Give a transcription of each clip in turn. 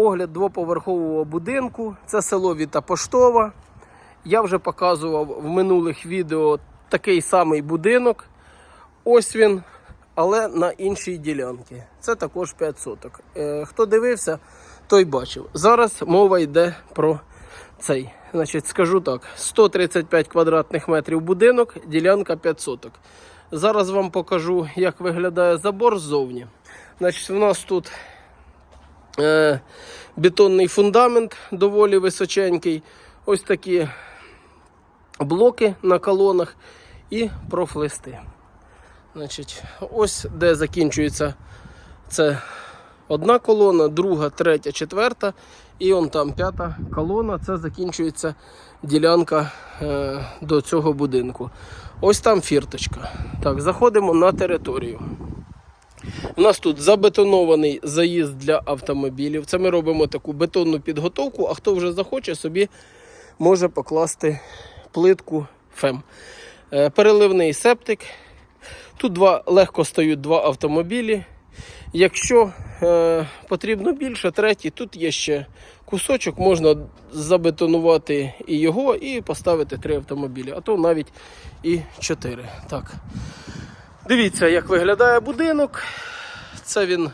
Огляд двоповерхового будинку. Це село Віта Поштова. Я вже показував в минулих відео такий самий будинок. Ось він, але на іншій ділянці. Це також 5 соток. Е, хто дивився, той бачив. Зараз мова йде про цей. Значить, скажу так: 135 квадратних метрів будинок, ділянка 5 соток. Зараз вам покажу, як виглядає забор ззовні. Значить, у нас тут бетонний фундамент доволі височенький. Ось такі блоки на колонах і профлисти. Значить, ось де закінчується це одна колона, друга, третя, четверта. І он там п'ята колона. Це закінчується ділянка е, до цього будинку. Ось там фірточка. Так, заходимо на територію. У нас тут забетонований заїзд для автомобілів. Це ми робимо таку бетонну підготовку, а хто вже захоче, собі може покласти плитку ФЕМ. Е, Переливний септик. Тут два, легко стають два автомобілі. Якщо е, потрібно більше, третій, тут є ще кусочок, можна забетонувати і його, і поставити три автомобілі, а то навіть і чотири. Так. Дивіться, як виглядає будинок. Це він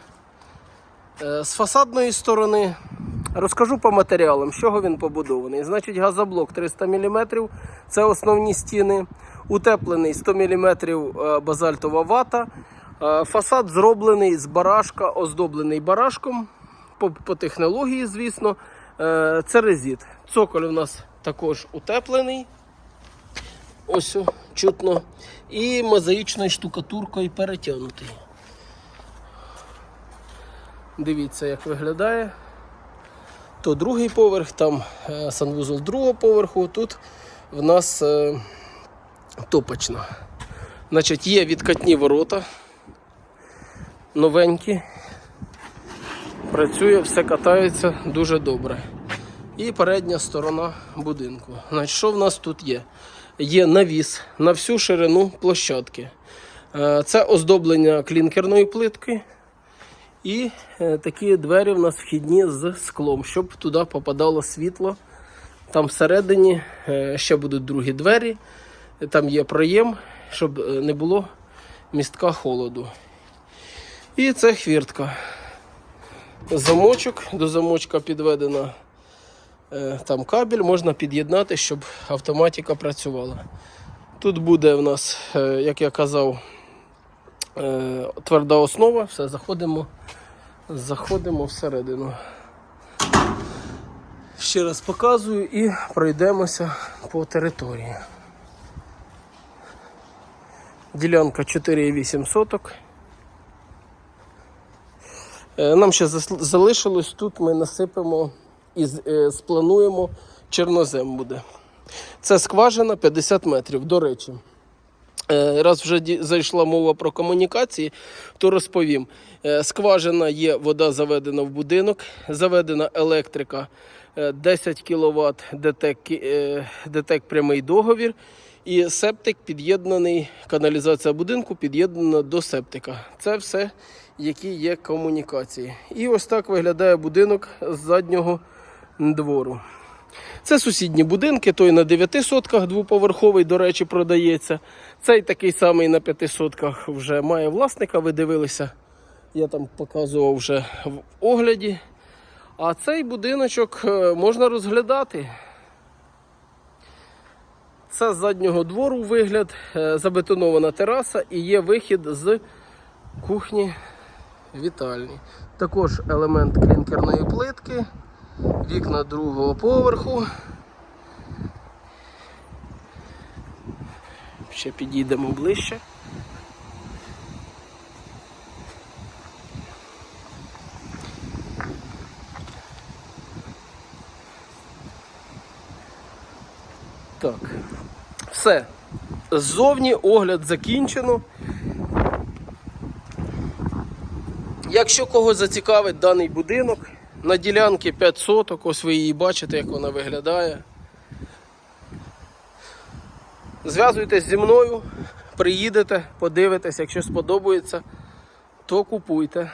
е, з фасадної сторони. Розкажу по матеріалам, з чого він побудований. Значить, газоблок 300 мм, це основні стіни. Утеплений 100 мм е, базальтова вата. Е, Фасад зроблений з барашка, оздоблений барашком. По, по технології, звісно, це резит. Цоколь у нас також утеплений. Ось чутно. І мозаїчною штукатуркою перетягнутий. Дивіться, як виглядає. То другий поверх, там е, санвузол другого поверху, тут в нас е, топочна. Значить, є відкатні ворота. Новенькі. Працює, все катається дуже добре. І передня сторона будинку. Значить, що в нас тут є? Є навіс на всю ширину площадки. Е, Це оздоблення клінкерної плитки. І е, такі двері в нас вхідні з склом, щоб туди попадало світло. Там всередині е, ще будуть другі двері. Там є проєм, щоб не було містка холоду. І це хвіртка. Замочок, до замочка підведена там кабель, можна під'єднати, щоб автоматика працювала. Тут буде в нас, е, як я казав, е, тверда основа, все, заходимо, заходимо всередину. Ще раз показую і пройдемося по території. Ділянка 4,8 соток. Е, Нам ще залишилось тут ми насипемо і е, сплануємо чорнозем буде. Це скважина 50 метрів, до речі. Е, Раз вже зайшла мова про комунікації, то розповім. Е, Скважина є, вода заведена в будинок, заведена електрика е, 10 кВт, ДТЕК, ДТЕК прямий договір. І септик під'єднаний, каналізація будинку під'єднана до септика. Це все, які є комунікації. І ось так виглядає будинок з заднього двору. Це сусідні будинки, той на 9 сотках двоповерховий, до речі, продається. Цей такий самий на 5 сотках вже має власника, ви дивилися. Я там показував вже в огляді. А цей будиночок е, можна розглядати. Це з заднього двору вигляд, е, забетонована тераса і є вихід з кухні вітальні. Також елемент клінкерної плитки, вікна другого поверху. Ще підійдемо ближче. Так. Все. Ззовні огляд закінчено. Якщо когось зацікавить даний будинок, на ділянці 5 соток, ось ви її бачите, як вона виглядає. Зв'язуйтесь зі мною, приїдете, подивитесь, якщо сподобається, то купуйте.